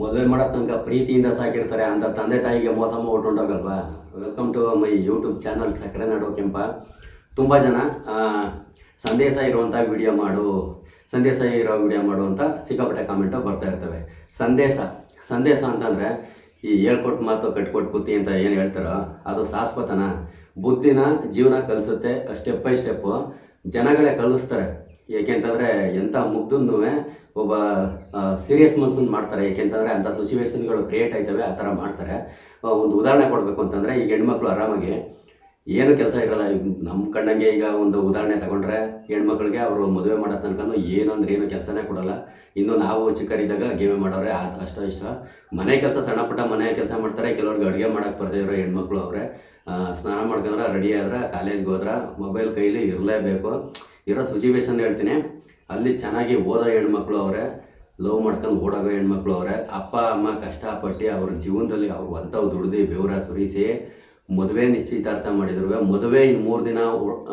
ಮದುವೆ ಮಾಡೋ ತನಕ ಪ್ರೀತಿಯಿಂದ ಸಾಕಿರ್ತಾರೆ ಅಂತ ತಂದೆ ತಾಯಿಗೆ ಮೋಸ ಮಾಡ್ಕೊಂಡೋಗಲ್ವಾ welcome to my YouTube channel ಸಕ್ಕರೆ ನಾಡು ಕೆಂಪ. ತುಂಬ ಜನ ಸಂದೇಶ ಇರುವಂಥ ವಿಡಿಯೋ ಮಾಡು, ಸಂದೇಶ ಇರೋ ವಿಡಿಯೋ ಮಾಡು ಅಂತ ಸಿಕ್ಕಾಪಟ್ಟೆ ಕಾಮೆಂಟು ಬರ್ತಾ ಇರ್ತವೆ. ಸಂದೇಶ ಸಂದೇಶ ಅಂತಂದರೆ ಈ ಹೇಳ್ಕೊಟ್ಟು ಮಾತು ಕಟ್ಕೊಟ್ಟು ಬುದ್ಧಿ ಅಂತ ಏನು ಹೇಳ್ತಾರೋ ಅದು ಶಾಶ್ವತನ. ಬುದ್ಧಿನ ಜೀವನ ಕಲಿಸುತ್ತೆ ಸ್ಟೆಪ್ ಬೈ ಸ್ಟೆಪ್ಪು ಜನಗಳೇ ಕಲಿಸ್ತಾರೆ. ಏಕೆಂತಂದರೆ ಎಂಥ ಮುಗ್ಧನ್ನೂ ಒಬ್ಬ ಸೀರಿಯಸ್ ಮನ್ಸನ್ ಮಾಡ್ತಾರೆ. ಏಕೆಂತಂದರೆ ಅಂಥ ಸಿಚುವೇಶನ್ಗಳು ಕ್ರಿಯೇಟ್ ಆಯ್ತವೆ, ಆ ಥರ ಮಾಡ್ತಾರೆ. ಒಂದು ಉದಾಹರಣೆ ಕೊಡಬೇಕು ಅಂತಂದರೆ, ಈಗ ಹೆಣ್ಮಕ್ಳು ಆರಾಮಾಗಿ ಏನು ಕೆಲಸ ಇರಲ್ಲ. ನಮ್ಮ ಕಣ್ಣಂಗೆ ಈಗ ಒಂದು ಉದಾಹರಣೆ ತಗೊಂಡ್ರೆ, ಹೆಣ್ಮಕ್ಳಿಗೆ ಅವರು ಮದುವೆ ಮಾಡೋ ತನಕ ಏನು ಅಂದ್ರೆ ಏನು ಕೆಲಸನೇ ಕೊಡಲ್ಲ. ಇನ್ನು ನಾವು ಚಿಕ್ಕರಿದ್ದಾಗ ಗೇಮೆ ಮಾಡೋರೆ ಆ ಅಷ್ಟ, ಇಷ್ಟ. ಮನೆ ಕೆಲಸ, ಸಣ್ಣ ಪುಟ್ಟ ಮನೆ ಕೆಲಸ ಮಾಡ್ತಾರೆ. ಕೆಲವ್ರಿಗೆ ಅಡುಗೆ ಮಾಡೋಕ್ಕೆ ಬರದೇ ಇರೋ ಹೆಣ್ಮಕ್ಳು ಅವರೇ. ಸ್ನಾನ ಮಾಡ್ಕೊಂಡ್ರೆ ರೆಡಿ ಆದ್ರೆ, ಕಾಲೇಜ್ಗೆ ಹೋದ್ರೆ ಮೊಬೈಲ್ ಕೈಲಿ ಇರಲೇಬೇಕು. ಇರೋ ಸಿಚುವೇಶನ್ ಹೇಳ್ತೀನಿ. ಅಲ್ಲಿ ಚೆನ್ನಾಗಿ ಓದೋ ಹೆಣ್ಮಕ್ಳು ಅವರೇ, ಲವ್ ಮಾಡ್ಕೊಂಡು ಓಡೋಗೋ ಹೆಣ್ಮಕ್ಳು ಅವರೇ, ಅಪ್ಪ, ಅಮ್ಮ ಕಷ್ಟಪಟ್ಟು ಅವ್ರ ಜೀವನದಲ್ಲಿ ಅವ್ರು ಹೊಲ್ತಾವ್ ದುಡ್ದು, ಬೆವರ, ಸುರಿಸಿ, ಮದುವೆ ನಿಶ್ಚಿತಾರ್ಥ ಮಾಡಿದ್ರು. ಮದುವೆ ಇನ್ನು ಮೂರು ದಿನ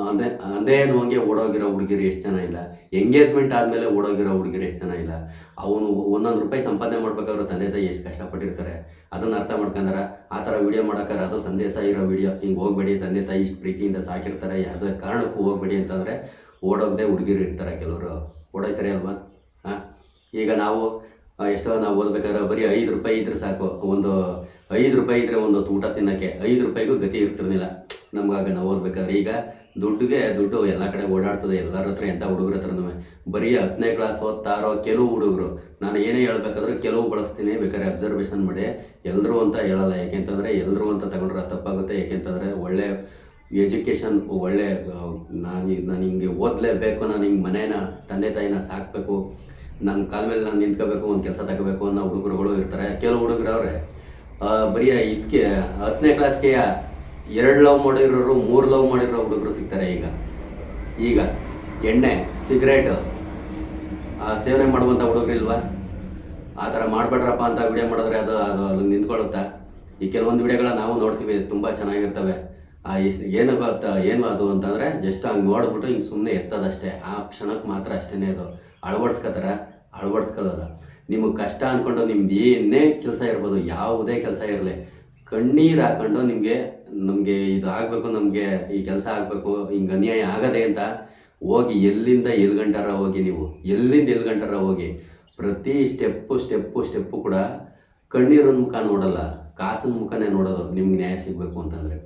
ಅಂದೇ ಅಂದೇ ಹಂಗೆ ಓಡೋಗಿರೋ ಹುಡುಗಿರು ಎಷ್ಟು ಜನ ಇಲ್ಲ. ಎಂಗೇಜ್ಮೆಂಟ್ ಆದಮೇಲೆ ಓಡೋಗಿರೋ ಹುಡುಗಿರು ಎಷ್ಟು ಜನ ಇಲ್ಲ. ಅವನು ಒಂದೊಂದು ರೂಪಾಯಿ ಸಂಪಾದನೆ ಮಾಡ್ಬೇಕಾದ್ರೆ ತಂದೆ, ತಾಯಿ ಎಷ್ಟು ಕಷ್ಟಪಟ್ಟಿರ್ತಾರೆ. ಅದನ್ನು ಅರ್ಥ ಮಾಡ್ಕೊಂಡ್ರೆ, ಆ ಥರ ವಿಡಿಯೋ ಮಾಡೋಕ್ಕಾರೆ ಅದು ಸಂದೇಶ ಇರೋ ವಿಡಿಯೋ ಹಿಂಗೆ ಹೋಗ್ಬೇಡಿ, ತಂದೆ, ತಾಯಿ ಇಷ್ಟು ಪ್ರೀತಿಯಿಂದ ಸಾಕಿರ್ತಾರೆ. ಯಾವುದೇ ಕಾರಣಕ್ಕೂ ಹೋಗ್ಬೇಡಿ ಅಂತಂದರೆ ಓಡೋಗದೆ ಹುಡುಗಿರು ಇರ್ತಾರೆ ಕೆಲವರು. ಓಡೋಯ್ತಾರೆ ಅಲ್ವಾ? ಹಾಂ ಈಗ ನಾವು ಎಷ್ಟೋ ನಾವು ಓದ್ಬೇಕಾದ್ರೆ ಬರೀ ಐದು ರೂಪಾಯಿ ಇದ್ರೆ ಸಾಕು. ಒಂದು ಐದು ರೂಪಾಯಿ ಇದ್ರೆ ಒಂದು ಊಟ ತಿನ್ನೋಕ್ಕೆ ಐದು ರೂಪಾಯಿಗೂ ಗತಿ ಇರ್ತಿರ್ಲಿಲ್ಲ. ನಮ್ಗಾಗ ನಾವು ಓದ್ಬೇಕಾದ್ರೆ ಈಗ ದುಡ್ಡಿಗೆ ದುಡ್ಡು ಎಲ್ಲ ಕಡೆ ಓಡಾಡ್ತದೆ. ಎಲ್ಲರ ಹತ್ರ ಎಂಥ ಹುಡುಗರ ಹತ್ರನೂ ಬರೀ ಹತ್ತನೇ ಕ್ಲಾಸ್ ಓದ್ತಾರೋ ಕೆಲವು ಹುಡುಗರು. ನಾನು ಏನೇ ಹೇಳ್ಬೇಕಾದ್ರೂ ಕೆಲವು ಬಳಸ್ತೀನಿ. ಬೇಕಾದ್ರೆ ಅಬ್ಸರ್ವೇಷನ್ ಮಾಡಿ. ಎಲ್ಲರೂ ಅಂತ ಹೇಳಲ್ಲ. ಯಾಕೆಂತಂದರೆ ಎಲ್ಲರೂ ಅಂತ ತಗೊಂಡ್ರೆ ತಪ್ಪಾಗುತ್ತೆ. ಏಕೆಂತಂದರೆ ಒಳ್ಳೆ ಎಜುಕೇಷನ್ ಒಳ್ಳೆ ನಾನು ನಾನು ಹಿಂಗೆ ಓದಲೇಬೇಕು ನಾನು ಹಿಂಗೆ ಮನೇನ ತಂದೆ ತಾಯಿನ ಸಾಕಬೇಕು ನನ್ನ ಕಾಲ ಮೇಲೆ ನಾನು ನಿಂತ್ಕೋಬೇಕು ಒಂದು ಕೆಲಸ ತಗೋಬೇಕು ಅನ್ನೋ ಹುಡುಗರುಗಳು ಇರ್ತಾರೆ. ಕೆಲವು ಹುಡುಗರು ಅವರೇ ಆ, ಬರೀ ಇದಕ್ಕೆ ಹತ್ತನೇ ಕ್ಲಾಸ್ಗೆ ಎರಡು ಲವ್ ಮಾಡಿರೋರು ಮೂರು ಲವ್ ಮಾಡಿರೋ ಹುಡುಗರು ಸಿಗ್ತಾರೆ ಈಗ. ಈಗ ಎಣ್ಣೆ ಸಿಗರೇಟ್ ಸೇವನೆ ಮಾಡುವಂಥ ಹುಡುಗರು ಇಲ್ವಾ? ಆ ಥರ ಮಾಡಬೇಡ್ರಪ್ಪ ಅಂತ ವಿಡಿಯೋ ಮಾಡಿದ್ರೆ ಅದು ಅದು ಅದು ನಿಂತ್ಕೊಳ್ಳುತ್ತಾ? ಈ ಕೆಲವೊಂದು ವಿಡಿಯೋಗಳ ನಾವು ನೋಡ್ತೀವಿ ತುಂಬ ಚೆನ್ನಾಗಿರ್ತವೆ. ಆ ಏನು ಗೊತ್ತಾ ಏನು ಅದು ಅಂತಂದರೆ ಜಸ್ಟ್ ಹಂಗೆ ನೋಡ್ಬಿಟ್ಟು ಹಿಂಗೆ ಸುಮ್ಮನೆ ಎತ್ತದಷ್ಟೇ. ಆ ಕ್ಷಣಕ್ಕೆ ಮಾತ್ರ ಅಷ್ಟೇ ಅದು. ಅಳವಡಿಸ್ಕೋತಾರೆ ಅಳವಡಿಸ್ಕೊಳ್ಳೋಲ್ಲ ನಿಮಗೆ ಕಷ್ಟ ಅಂದ್ಕೊಂಡು ನಿಮ್ದು ಏನೇ ಕೆಲಸ ಇರ್ಬೋದು, ಯಾವುದೇ ಕೆಲಸ ಇರಲಿ, ಕಣ್ಣೀರು ಹಾಕೊಂಡು ನಿಮಗೆ, ನಮಗೆ ಇದು ಆಗಬೇಕು, ನಮಗೆ ಈ ಕೆಲಸ ಆಗಬೇಕು, ಹಿಂಗೆ ಅನ್ಯಾಯ ಆಗದೆ ಅಂತ ಹೋಗಿ ಎಲ್ಲಿಂದ ಎಲ್ಲಿ ಗಂಟಾರ ಹೋಗಿ ನೀವು? ಎಲ್ಲಿಂದ ಎಲ್ಲಿ ಗಂಟಾರ ಹೋಗಿ? ಪ್ರತಿ ಸ್ಟೆಪ್ಪು ಸ್ಟೆಪ್ಪು ಸ್ಟೆಪ್ಪು ಕೂಡ ಕಣ್ಣೀರನ್ನ ಮುಖ ನೋಡಲ್ಲ, ಕಾಸಿನ ಮುಖನೇ ನೋಡೋದು, ನಿಮ್ಗೆ ನ್ಯಾಯ ಸಿಗಬೇಕು ಅಂತಂದರೆ.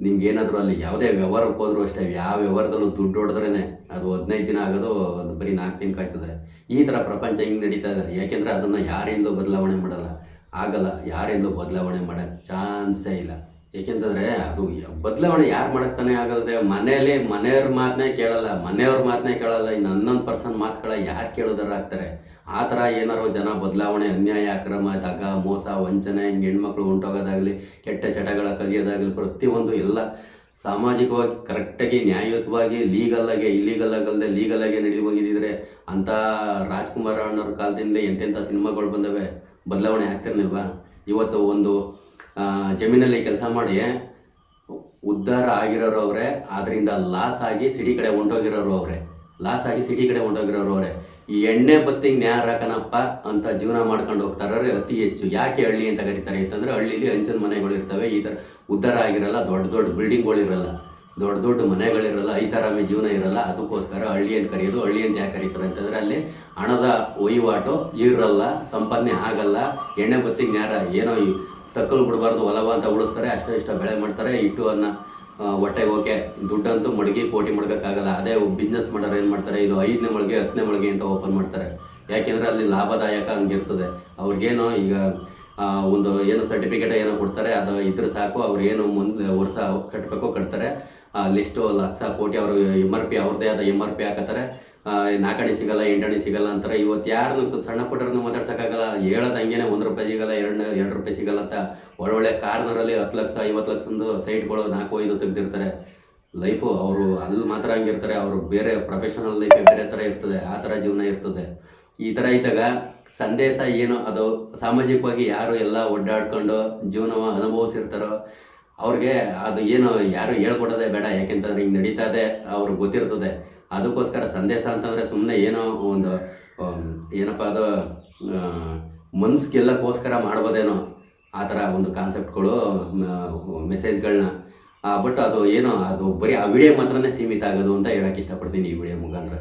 ನಿಮ್ಗೆ ಏನಾದರೂ ಅಲ್ಲಿ ಯಾವುದೇ ವ್ಯವಹಾರಕ್ಕೆ ಹೋದರೂ ಅಷ್ಟೇ, ಯಾವ ವ್ಯವಹಾರದಲ್ಲೂ ದುಡ್ಡು ಹೊಡೆದ್ರೇ ಅದು ಹದಿನೈದು ದಿನ ಆಗೋದು ಅದು ಬರೀ ನಾಲ್ಕು ದಿನ ಕಾಯ್ತದೆ. ಈ ಥರ ಪ್ರಪಂಚ ಹಿಂಗೆ ನಡೀತಾ ಇದೆ. ಯಾಕೆಂದರೆ ಅದನ್ನು ಯಾರಿಂದಲೂ ಬದಲಾವಣೆ ಮಾಡಲ್ಲ. ಆಗಲ್ಲ, ಯಾರಿಂದಲೂ ಬದಲಾವಣೆ ಮಾಡೋಕ್ಕೆ ಚಾನ್ಸೇ ಇಲ್ಲ. ಏಕೆಂತಂದರೆ ಅದು ಬದಲಾವಣೆ ಯಾರು ಮಾಡಕ್ತಾನೆ ಆಗಲ್ಲದೆ ಮನೇಲಿ ಮನೆಯವ್ರ ಮಾತನ್ನೇ ಕೇಳಲ್ಲ, ಮನೆಯವ್ರ ಮಾತನ್ನೇ ಕೇಳಲ್ಲ, ಇನ್ನು ಹನ್ನೊಂದು ಪರ್ಸೆಂಟ್ ಮಾತುಗಳ ಯಾರು ಕೇಳೋದಾರಾಗ್ತಾರೆ ಆ ಥರ ಏನಾರೋ ಜನ ಬದಲಾವಣೆ, ಅನ್ಯಾಯ, ಅಕ್ರಮ, ದಗ, ಮೋಸ, ವಂಚನೆ, ಹಿಂಗೆ ಹೆಣ್ಮಕ್ಳು ಉಂಟೋಗೋದಾಗಲಿ, ಕೆಟ್ಟ ಚಟಗಳ ಕಲಿಯೋದಾಗಲಿ, ಪ್ರತಿಯೊಂದು ಎಲ್ಲ ಸಾಮಾಜಿಕವಾಗಿ ಕರೆಕ್ಟಾಗಿ, ನ್ಯಾಯಯುತವಾಗಿ ಲೀಗಲ್ಲಾಗೆ ಇಲ್ಲೀಗಲ್ ಆಗಲ್ಲದೆ ಲೀಗಲ್ಲಾಗೆ ನಡೆದು ಹೋಗಿದ್ದಿದ್ರೆ ಅಂಥ ರಾಜ್ಕುಮಾರ್ ಅಣ್ಣವ್ರ ಕಾಲದಿಂದ ಎಂತೆಂಥ ಸಿನಿಮಾಗಳು ಬಂದವೆ? ಬದಲಾವಣೆ ಆಗ್ತಿರ್ಲಿಲ್ವಾ? ಇವತ್ತು ಒಂದು ಜಮೀನಲ್ಲಿ ಕೆಲಸ ಮಾಡಿ ಉದ್ಧಾರ ಆಗಿರೋರು ಅವರೇ ಅದರಿಂದ ಲಾಸ್ ಆಗಿ ಸಿಟಿ ಕಡೆ ಹೊಂಟೋಗಿರೋರು ಅವರೇ. ಲಾಸ್ ಆಗಿ ಸಿಟಿ ಕಡೆ ಹೊಂಟೋಗಿರೋರು ಅವರೇ. ಈ ಎಣ್ಣೆ ಬತ್ತಿಗೆ ನ್ಯಾರ ಹಾಕನಪ್ಪ ಅಂತ ಜೀವನ ಮಾಡ್ಕೊಂಡು ಹೋಗ್ತಾರೆ ಅತಿ ಹೆಚ್ಚು. ಯಾಕೆ ಹಳ್ಳಿ ಅಂತ ಕರೀತಾರೆ ಅಂತಂದ್ರೆ ಹಳ್ಳಿಲಿ ಹಂಚಿನ ಮನೆಗಳು ಇರ್ತವೆ, ಈ ಥರ ಉದ್ಧಾರ ಆಗಿರಲ್ಲ, ದೊಡ್ಡ ದೊಡ್ಡ ಬಿಲ್ಡಿಂಗ್ಗಳಿರಲ್ಲ ದೊಡ್ಡ ದೊಡ್ಡ ಮನೆಗಳಿರಲ್ಲ ಐಷಾರಾಮಿ ಜೀವನ ಇರಲ್ಲ, ಅದಕ್ಕೋಸ್ಕರ ಹಳ್ಳಿ ಅಂತ ಕರೆಯೋದು, ಹಳ್ಳಿ ಅಂತ ಯಾಕೆ ಕರೀತಾರೆ ಅಂತಂದ್ರೆ ಅಲ್ಲಿ ಹಣದ ವಹಿವಾಟು ಇರಲ್ಲ, ಸಂಪಾದನೆ ಆಗಲ್ಲ, ಎಣ್ಣೆ ಬತ್ತಿಗೆ ನ್ಯಾರ ಏನೋ ತಕ್ಕಲು ಬಿಡಬಾರ್ದು ಹೊಲವ ಅಂತ ಉಳಿಸ್ತಾರೆ, ಅಷ್ಟೇ ಇಷ್ಟ ಬೆಳೆ ಮಾಡ್ತಾರೆ, ಇಟ್ಟು ಅನ್ನ ಹೊಟ್ಟೆಗೆ ಓಕೆ ದುಡ್ಡಂತೂ ಮಡಗಿ ಕೋಟಿ ಮಡಗೋಕ್ಕಾಗಲ್ಲ ಅದೇ ಬಿಸ್ನೆಸ್ ಮಾಡೋರು ಏನು ಮಾಡ್ತಾರೆ, ಇದು ಐದನೇ ಮಳಿಗೆ, ಹತ್ತನೇ ಮಳಿಗೆ ಅಂತ ಓಪನ್ ಮಾಡ್ತಾರೆ. ಯಾಕೆಂದರೆ ಅಲ್ಲಿ ಲಾಭದಾಯಕ ಹಂಗಿರ್ತದೆ. ಅವ್ರಿಗೇನೋ ಈಗ ಒಂದು ಏನು ಸರ್ಟಿಫಿಕೇಟ್ ಏನೋ ಕೊಡ್ತಾರೆ, ಅದು ಇದ್ರೆ ಸಾಕು, ಅವ್ರು ಏನು ಮುಂದೆ ವರ್ಷ ಕಟ್ಟಬೇಕೋ ಕಟ್ತಾರೆ. ಲಿಸ್ಟು ಲಕ್ಷ ಕೋಟಿ ಅವರು ಎಂ ಆರ್ ಪಿ ಅವ್ರದ್ದೇ ಆದ ಎಂ ಆರ್ ಪಿ ಹಾಕತ್ತಾರೆ. ನಾಲ್ಕಣಿ ಸಿಗಲ್ಲ ಎಂಟಣಿ ಸಿಗಲ್ಲ ಅಂತಾರೆ. ಇವತ್ತು ಯಾರನ್ನು ಸಣ್ಣ ಪುಟ್ಟರನ್ನು ಮಾತಾಡ್ಸೋಕ್ಕಾಗಲ್ಲ. ಹೇಳೋದು ಹಂಗೇನೆ ಒಂದು ರೂಪಾಯಿ ಸಿಗಲ್ಲ, ಎರಡು ಎರಡು ರೂಪಾಯಿ ಸಿಗಲ್ಲ ಅಂತ ಒಳ್ಳೊಳ್ಳೆ ಕಾರ್ನರಲ್ಲಿ ಹತ್ತು ಲಕ್ಷ, ಐವತ್ತು ಲಕ್ಷದ್ದು ಸೈಟ್ಗಳು ನಾಲ್ಕು, ಐದು ತೆಗೆದಿರ್ತಾರೆ. ಲೈಫು ಅವರು ಅಲ್ಲಿ ಮಾತ್ರ ಹಂಗಿರ್ತಾರೆ. ಅವರು ಬೇರೆ ಪ್ರೊಫೆಷನಲ್ ಲೈಫೇ ಬೇರೆ ಥರ ಇರ್ತದೆ. ಆ ಥರ ಜೀವನ ಇರ್ತದೆ. ಈ ಥರ ಇದ್ದಾಗ ಸಂದೇಶ ಏನು ಅದು ಸಾಮಾಜಿಕವಾಗಿ ಯಾರು ಎಲ್ಲ ಒಡ್ಡಾಡ್ಕೊಂಡು ಜೀವನ ಅನುಭವಿಸಿರ್ತಾರೋ ಅವ್ರಿಗೆ ಅದು ಏನು ಯಾರು ಹೇಳ್ಕೊಡೋದೇ ಬೇಡ, ಯಾಕೆಂತಂದ್ರೆ ಹಿಂಗೆ ನಡೀತಾ ಇದೆ ಅವ್ರಿಗೆ ಗೊತ್ತಿರ್ತದೆ. ಅದಕ್ಕೋಸ್ಕರ ಸಂದೇಶ ಅಂತಂದರೆ ಸುಮ್ಮನೆ ಏನೋ ಒಂದು ಏನಪ್ಪ ಅದು ಮನ್ಸು ಗೆಲ್ಲಕ್ಕೋಸ್ಕರ ಮಾಡ್ಬೋದೇನೋ ಆ ಥರ ಒಂದು ಕಾನ್ಸೆಪ್ಟ್ಗಳು ಮೆಸೇಜ್ಗಳನ್ನ. ಬಟ್ ಅದು ಏನೋ, ಅದು ಬರೀ ಆ ವಿಡಿಯೋ ಮಾತ್ರನೇ ಸೀಮಿತ ಆಗೋದು ಅಂತ ಹೇಳೋಕ್ಕೆ ಇಷ್ಟಪಡ್ತೀನಿ ಈ ವಿಡಿಯೋ ಮುಖಾಂತರ.